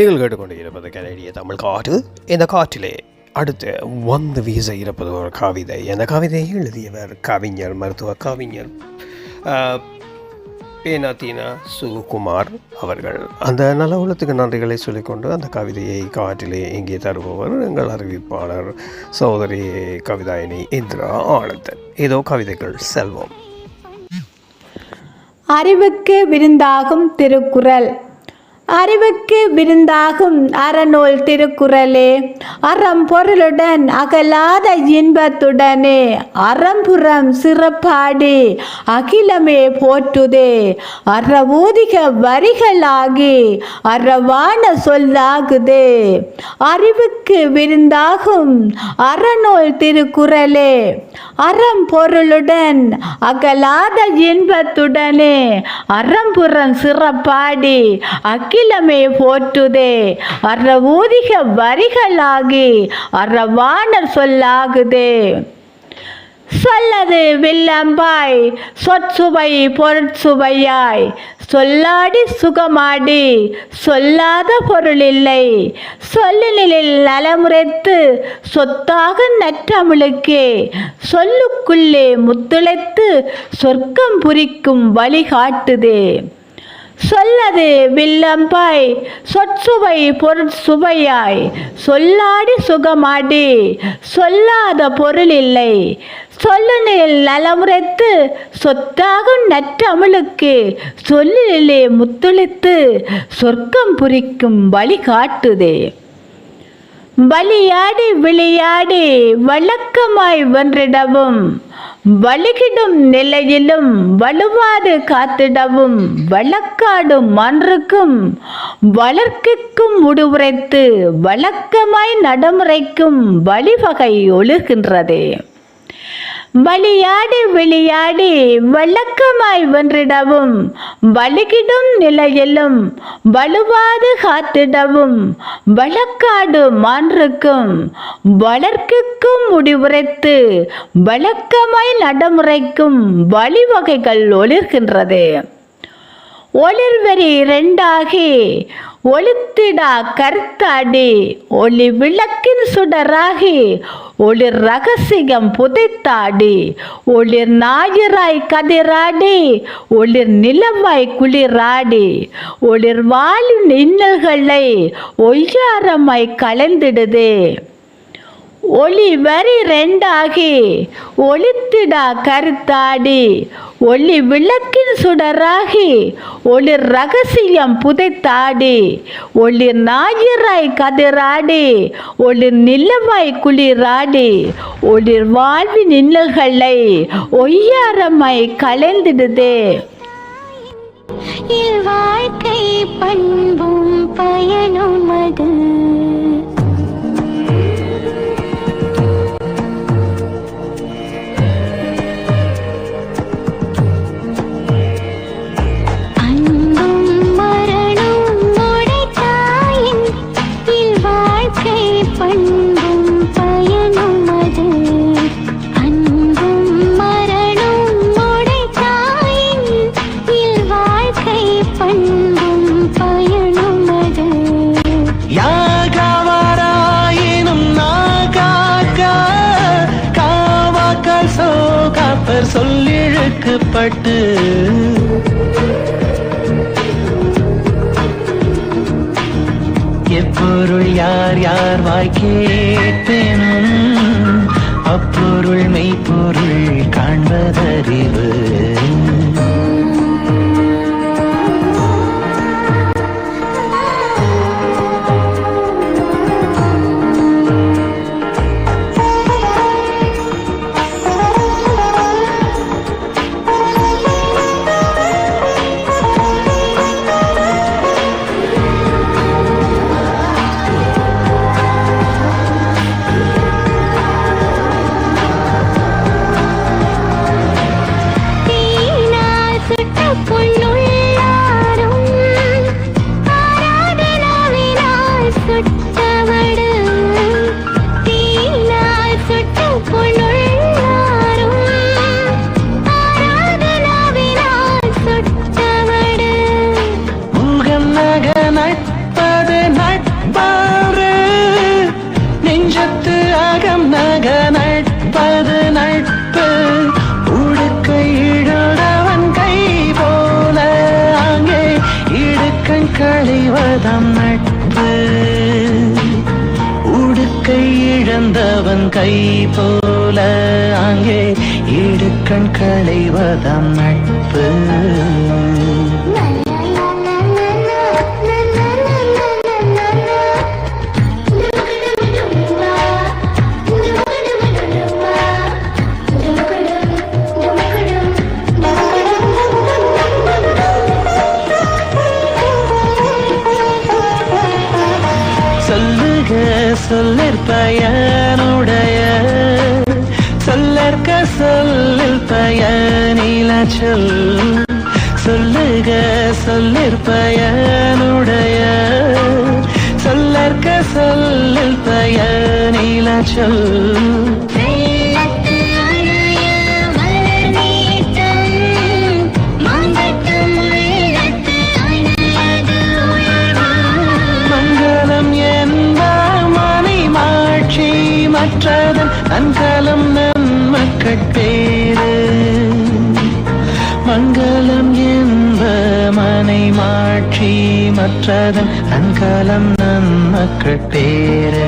நீங்கள் கேட்டுக்கொண்டிருப்பது கனடிய தமிழ் காற்று. இந்த காற்றிலே அடுத்து வந்து வீச இருப்பது ஒரு கவிதை. அந்த கவிதையை எழுதியவர் கவிஞர் மருத்துவ கவிஞர் பேனாத்தீனா சுகுமார் அவர்கள். அந்த நல உள்ளத்துக்கு நன்றிகளை சொல்லிக்கொண்டு அந்த கவிதையை காற்றிலே இங்கே தருபவர் எங்கள் அறிவிப்பாளர் சகோதரி கவிதாயினி இந்திரா ஆனந்தன். ஏதோ கவிதைகள் செல்வம். அறிவுக்கு விருந்தாகும் திருக்குறள். அறிவுக்கு விருந்தாகும் அறநூல் திருக்குறளே. அறம் பொருளுடன் அகலாத இன்பத்துடனே. அறம்புறம் சிறப்பாடி அகிலமே போற்றுதே. அறவூதிக வரிகளாகி அறவான சொல்லாகுதே. அறிவுக்கு விருந்தாகும் அறநூல் திருக்குறளே. அறம் பொருளுடன் அகலாத இன்பத்துடனே. அறம்புறம் சிறப்பாடி அகில அகிலமே போற்றுதே. அறவூதிக வரிகளாகி அறவாணர் சொல்லாகுதே. சொல்லது வில்லம்பாய் சொற்சுவை பொருட்சுவையாய். சொல்லாடி சுகமாடி சொல்லாத பொருளில்லை. சொல்லினில் நலமுறைத்து சொத்தாக நற்றமிழுக்கே. சொல்லுக்குள்ளே முத்துளைத்து சொர்க்கம் புரிக்கும் வழிகாட்டுதே சொல்லது வில்லம்பாய் சொற்சுவை பொருட்சுவையாய் சொல்லாடி சுகமாடி சொல்லாத பொருள் இல்லை சொல்லுனில் நலமுறைத்து சொத்தாகும் நற்றமிழுக்கு. சொல்லிலே முத்துளித்து சொர்க்கம் புரிக்கும் வழி காட்டுதே. வலியாடி விளையாடி வழக்கமாய் வென்றிடவும் வழுகிடும் நிலையிலும் வலுவாறு காத்திடவும் வழக்காடும் மன்றுக்கும் வளர்க்கிக்கும் முடிவுரைத்து வழக்கமாய் நடைமுறைக்கும் வழிவகை ஒழுகின்றதே. வழியாடி விளையாடி வழக்கமாய் வென்றிடவும். வழுகிடும் நிலையிலும் வலுவாது காத்திடவும். வழக்காடு மான்றுக்கும் வளர்க்குக்கும் முடிவுரைத்து வழக்கமாய் நடைமுறைக்கும் வழிவகைகள் ஒளிர்கின்றது ஒளிர்வெறி இரண்டாகி ஒளித்திடா கருத்தாடி ஒளி விளக்கின் சுடராகி ஒளிர் ரகசியம் புதைத்தாடி ஒளிர் ஞாயிறாய் கதிராடி ஒளிர் நிலவாய் குளிராடி ஒளிர் வாழின் இன்னல்களை ஒய்யாரமாய் கலந்திடுதே. ஒளி வரி ரெண்டாகி ஒளித்திடா கருத்தாடி. ஒளி விளக்கின் சுடராகி ஒளிர் ரகசியம் புதைத்தாடி. ஒளிர் ஞாயிறாய் கதிராடி ஒளிர் நிலவாய் குளிராடி. ஒளிர் வாழ்வின் இன்னல்களை ஒய்யாரமாய் கலைந்திடுதே. வாழ்க்கை பண்பு பண்பும் பயனும் அது யாகாவாராயினும் நாகாக்க காவாக்கால் சோகாப்பர் சொல்லிழுக்கப்பட்டு. எப்பொருள் யார் யார் வாய் கேட்பேனும் அப்பொருள் மெய்ப்பொருள் இழந்தவன் கை போல அங்கே இடுக்கண் களைவதாம் நட்பு. சொல்லுக சொல்லிற்பயனுடைய சொல்லற்க சொல்லில் பயனில சொல். சொல்லுக சொல்லிற்பயனுடைய சொல்லற்க சொல்லில் பயனில சொல். மங்களம் அன்கலம் நன்மக்கள் பேரு மங்களம் என்ப மனை மாற்றி மற்றதன் அன்கலம் நன்மக்கள் பேரு